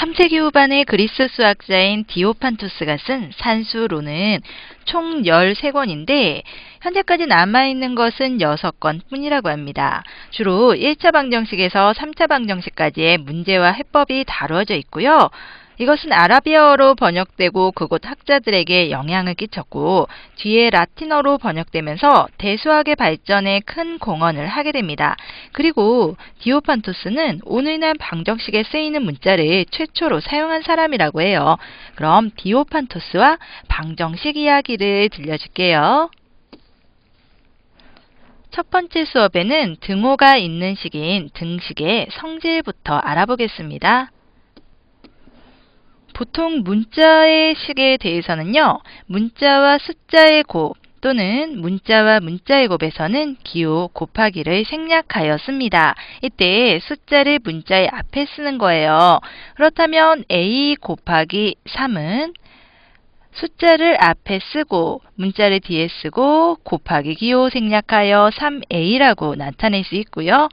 3세기 후반의 그리스 수학자인 디오판투스가 쓴 산수로는 총 13권인데 현재까지 남아있는 것은 6건 뿐이라고 합니다. 주로 1차 방정식에서 3차 방정식까지의 문제와 해법이 다루어져 있고요. 이것은 아라비아어로 번역되고 그곳 학자들에게 영향을 끼쳤고 뒤에 라틴어로 번역되면서 대수학의 발전에 큰 공헌을 하게 됩니다. 그리고 디오판투스는 오늘날 방정식에 쓰이는 문자를 최초로 사용한 사람이라고 해요. 그럼 디오판투스와 방정식 이야기를 들려줄게요. 첫 번째 수업에는 등호가 있는 식인 등식의 성질부터 알아보겠습니다. 보통 문자의 식에 대해서는요. 문자와 숫자의 곱 또는 문자와 문자의 곱에서는 기호 곱하기를 생략하여 씁니다. 이때 숫자를 문자의 앞에 쓰는 거예요. 그렇다면 a 곱하기 3은 숫자를 앞에 쓰고 문자를 뒤에 쓰고 곱하기 기호 생략하여 3a라고 나타낼 수 있고요.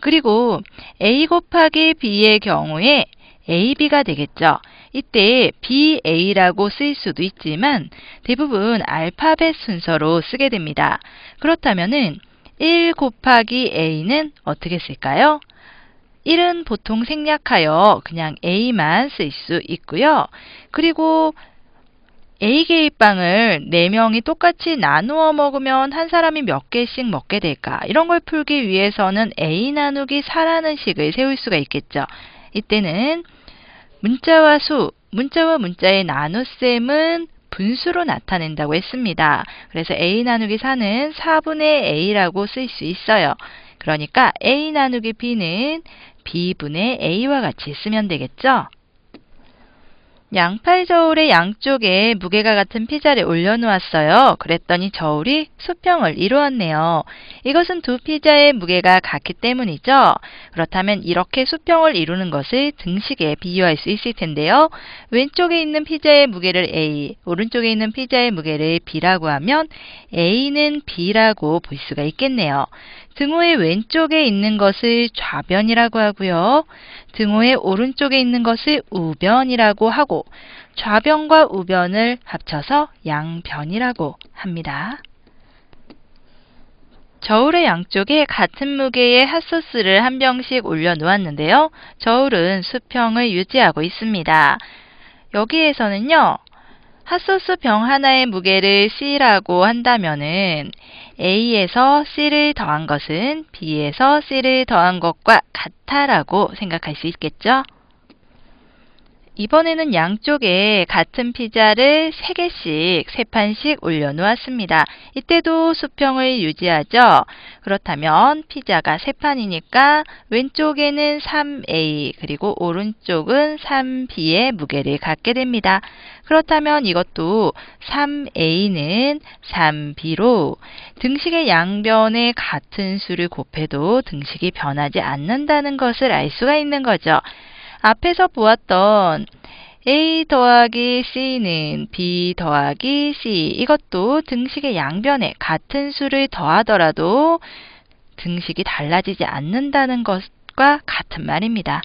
그리고 a 곱하기 b의 경우에 ab가 되겠죠. 이때 BA라고 쓸 수도 있지만 대부분 알파벳 순서로 쓰게 됩니다. 그렇다면은 1 곱하기 A는 어떻게 쓸까요? 1은 보통 생략하여 그냥 A만 쓸 수 있고요. 그리고 A개입빵을 4명이 똑같이 나누어 먹으면 한 사람이 몇 개씩 먹게 될까? 이런 걸 풀기 위해서는 A 나누기 4라는 식을 세울 수가 있겠죠. 이때는 문자와 수, 문자와 문자의 나눗셈은 분수로 나타낸다고 했습니다. 그래서 a 나누기 4는 4분의 a라고 쓸 수 있어요. 그러니까 a 나누기 b는 b분의 a와 같이 쓰면 되겠죠? 양팔 저울의 양쪽에 무게가 같은 피자를 올려놓았어요. 그랬더니 저울이 수평을 이루었네요. 이것은 두 피자의 무게가 같기 때문이죠. 그렇다면 이렇게 수평을 이루는 것을 등식에 비유할 수 있을 텐데요. 왼쪽에 있는 피자의 무게를 A, 오른쪽에 있는 피자의 무게를 B라고 하면 A는 B라고 볼 수가 있겠네요. 등호의 왼쪽에 있는 것을 좌변이라고 하고요. 등호의 오른쪽에 있는 것을 우변이라고 하고 좌변과 우변을 합쳐서 양변이라고 합니다. 저울의 양쪽에 같은 무게의 핫소스를 한 병씩 올려놓았는데요. 저울은 수평을 유지하고 있습니다. 여기에서는요. 핫소스 병 하나의 무게를 C라고 한다면은 A에서 C를 더한 것은 B에서 C를 더한 것과 같다라고 생각할 수 있겠죠? 이번에는 양쪽에 같은 피자를 3개씩, 3판씩 올려놓았습니다. 이때도 수평을 유지하죠. 그렇다면 피자가 3판이니까 왼쪽에는 3A 그리고 오른쪽은 3B의 무게를 갖게 됩니다. 그렇다면 이것도 3A는 3B로 등식의 양변에 같은 수를 곱해도 등식이 변하지 않는다는 것을 알 수가 있는 거죠. 앞에서 보았던 A 더하기 C는 B 더하기 C 이것도 등식의 양변에 같은 수를 더하더라도 등식이 달라지지 않는다는 것과 같은 말입니다.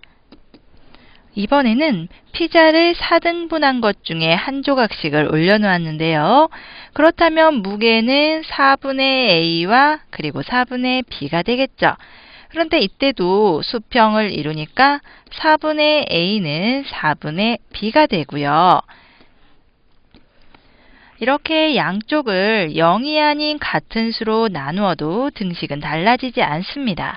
이번에는 피자를 4등분한 것 중에 한 조각씩을 올려놓았는데요. 그렇다면 무게는 4분의 A와 그리고 4분의 B가 되겠죠. 그런데 이때도 수평을 이루니까 4분의 a는 4분의 b가 되고요. 이렇게 양쪽을 0이 아닌 같은 수로 나누어도 등식은 달라지지 않습니다.